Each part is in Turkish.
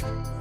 Bye.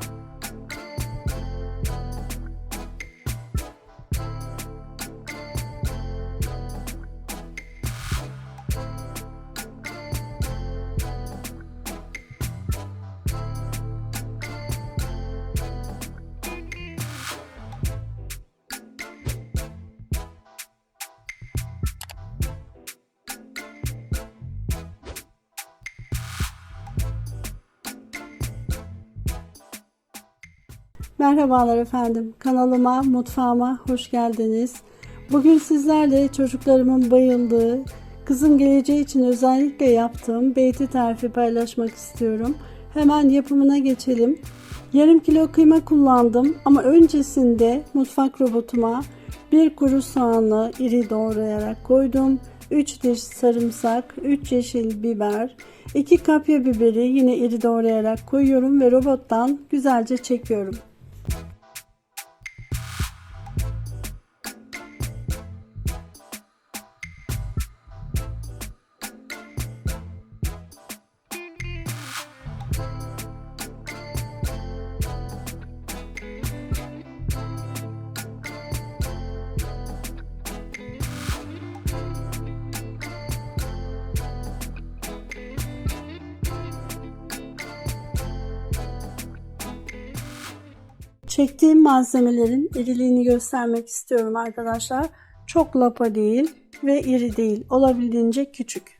Merhabalar efendim. Kanalıma, mutfağıma hoş geldiniz. Bugün sizlerle çocuklarımın bayıldığı, kızım geleceği için özellikle yaptığım beyti tarifi paylaşmak istiyorum. Hemen yapımına geçelim. Yarım kilo kıyma kullandım ama öncesinde mutfak robotuma bir kuru soğanı iri doğrayarak koydum. 3 diş sarımsak, 3 yeşil biber, 2 kapya biberi yine iri doğrayarak koyuyorum ve robottan güzelce çekiyorum. Çektiğim malzemelerin iriliğini göstermek istiyorum arkadaşlar. Çok lapa değil ve iri değil. Olabildiğince küçük.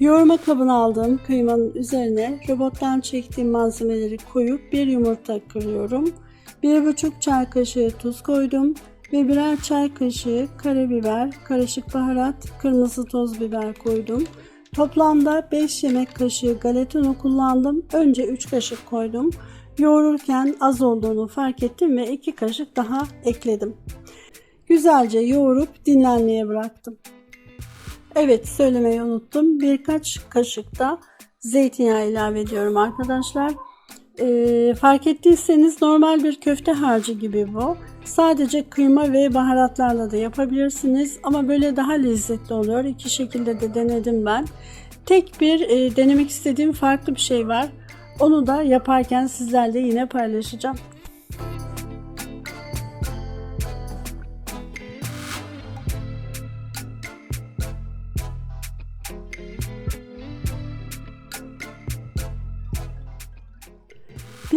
Yoğurma kabına aldığım kıymanın üzerine robottan çektiğim malzemeleri koyup bir yumurta kırıyorum. 1,5 çay kaşığı tuz koydum ve birer çay kaşığı karabiber, karışık baharat, kırmızı toz biber koydum. Toplamda 5 yemek kaşığı galeta unu kullandım. Önce 3 kaşık koydum. Yoğururken az olduğunu fark ettim ve 2 kaşık daha ekledim. Güzelce yoğurup dinlenmeye bıraktım. Evet söylemeyi unuttum. Birkaç kaşık da zeytinyağı ilave ediyorum arkadaşlar. Ee, fark ettiyseniz normal bir köfte harcı gibi bu. Sadece kıyma ve baharatlarla da yapabilirsiniz ama böyle daha lezzetli oluyor. İki şekilde de denedim ben. Tek bir e, denemek istediğim farklı bir şey var. Onu da yaparken sizlerle yine paylaşacağım.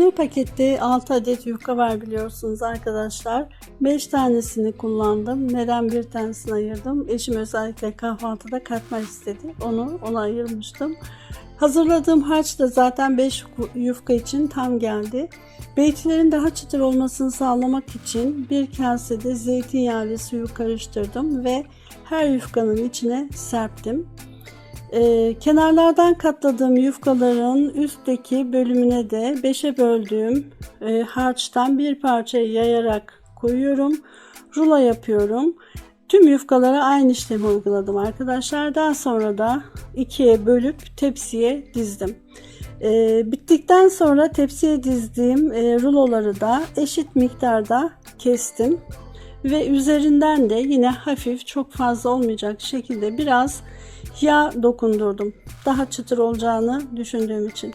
Bir pakette 6 adet yufka var biliyorsunuz arkadaşlar. 5 tanesini kullandım. Neden bir tanesini ayırdım? Eşim özellikle kahvaltıda katmer istedi. Onu ona ayırmıştım. Hazırladığım harç da zaten 5 yufka için tam geldi. Beytilerin daha çıtır olmasını sağlamak için bir kasede zeytinyağı ve suyu karıştırdım ve her yufkanın içine serptim. Ee, kenarlardan katladığım yufkaların üstteki bölümüne de 5'e böldüğüm e, harçtan bir parça yayarak koyuyorum. Rulo yapıyorum. Tüm yufkalara aynı işlemi uyguladım arkadaşlar. Daha sonra da ikiye bölüp tepsiye dizdim. Ee, bittikten sonra tepsiye dizdiğim e, ruloları da eşit miktarda kestim. Ve üzerinden de yine hafif çok fazla olmayacak şekilde biraz yağ dokundurdum. Daha çıtır olacağını düşündüğüm için.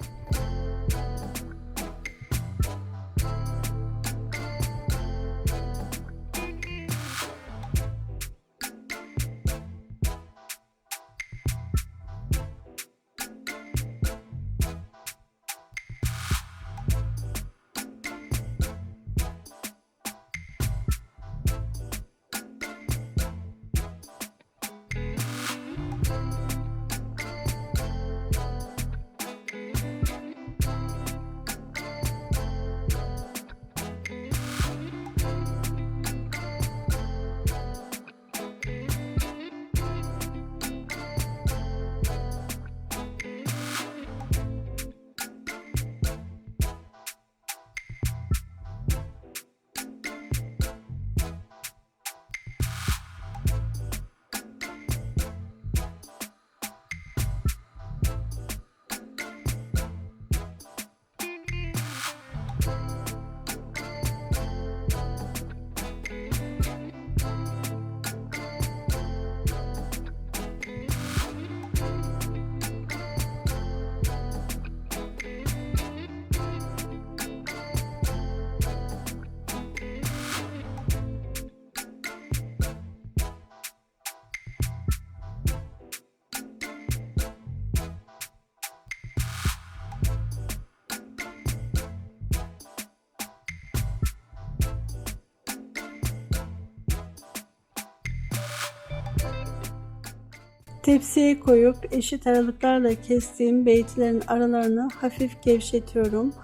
Tepsiye koyup eşit aralıklarla kestiğim beytilerin aralarını hafif gevşetiyorum.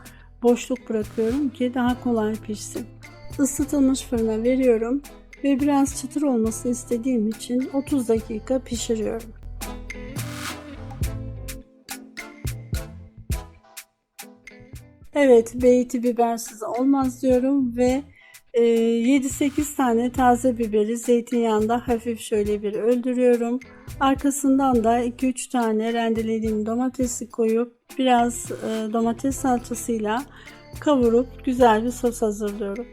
Boşluk bırakıyorum ki daha kolay pişsin. Isıtılmış fırına veriyorum ve biraz çıtır olmasını istediğim için 30 dakika pişiriyorum. Evet, beyti bibersiz olmaz diyorum ve 7-8 tane taze biberi zeytinyağında hafif şöyle bir öldürüyorum. Arkasından da 2-3 tane rendelediğim domatesi koyup biraz e, domates salçasıyla kavurup güzel bir sos hazırlıyorum.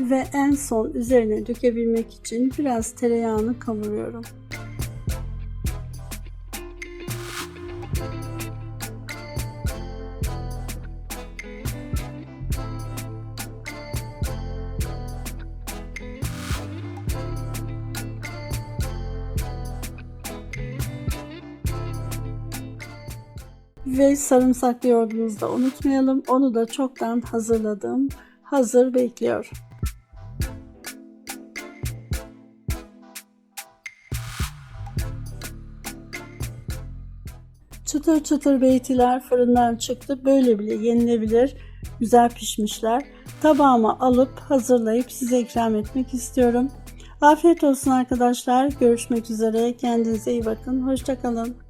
Ve en son üzerine dökebilmek için biraz tereyağını kavuruyorum. Ve sarımsaklı yoğurdumuzu da unutmayalım. Onu da çoktan hazırladım. Hazır bekliyor. Çıtır çıtır beytiler fırından çıktı. Böyle bile yenilebilir. Güzel pişmişler. Tabağıma alıp hazırlayıp size ikram etmek istiyorum. Afiyet olsun arkadaşlar. Görüşmek üzere. Kendinize iyi bakın. Hoşçakalın.